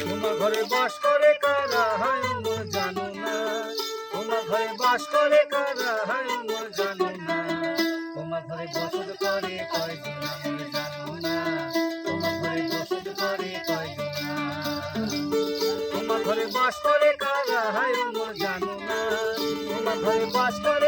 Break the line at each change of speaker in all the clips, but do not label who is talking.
তোমার ঘরে বাস করে কারা হায় মোর জানো না। তোমার ঘরে বাস করে কারা হায় মোর জানো না। তোমার ঘরে বসত করে কয়জন মোর জানো না। তোমার ঘরে বসত করে কয়জন তোমার ঘরে বাস করে কারা হায় মোর জানো না। তোমার ঘরে বাস করে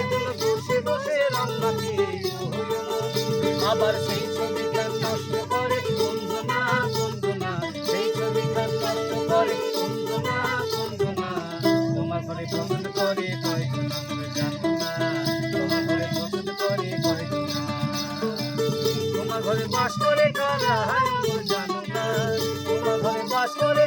একজন বসে বসে আবার সেই ছবিটা নষ্ট করে বন্ধনা বন্ধনা। সেই নষ্ট করে তোমার ঘরে বাস করে কারা জানো না। তোমার ঘরে বাস করে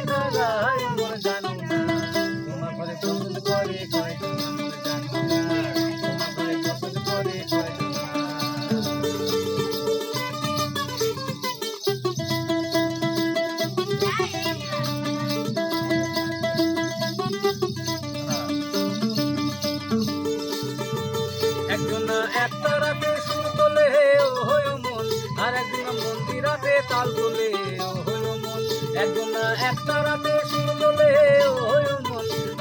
আর একজন মন্দিরাতে তাল তোলে একজন একটা রাতে তোলে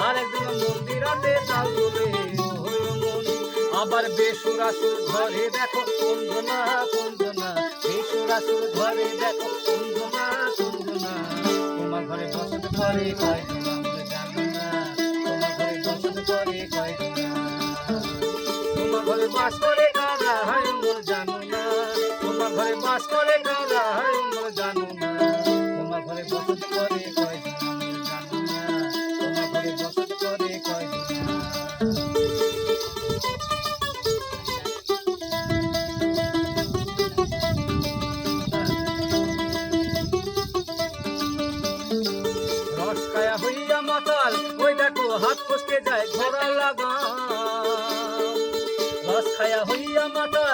আর একজন মন্দিরাতে তাল তোলে আবার বেসুরাসুর ঘরে দেখো কুঞ্জনা কুঞ্জনা। বেসুরাসুর ঘরে দেখো কুঞ্জনা কুঞ্জনা। তোমার ঘরে বসত ঘরে ঘরে বাস করে মোর জানো। ঘরে বাস করে কারা হাই মোর জানো না। তোমার ঘরে বসত করে কয়জন জানো না তোমার হাত ফসকে যায় ঘোড়া লাগা। রস খায়া হইয়া মাতাল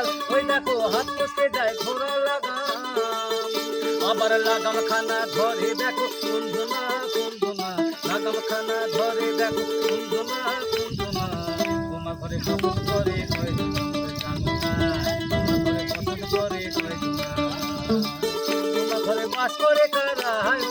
আবার লাগাম খানা ধরে দেখো কুঞ্জনা কুঞ্জনা লাগাম খানা ধরে দেখো কুঞ্জনা কুঞ্জনা তোমা ঘরে পছন্দ করে না পছন্দ করে তোমার। ঘরে বাস করে কারা? হায়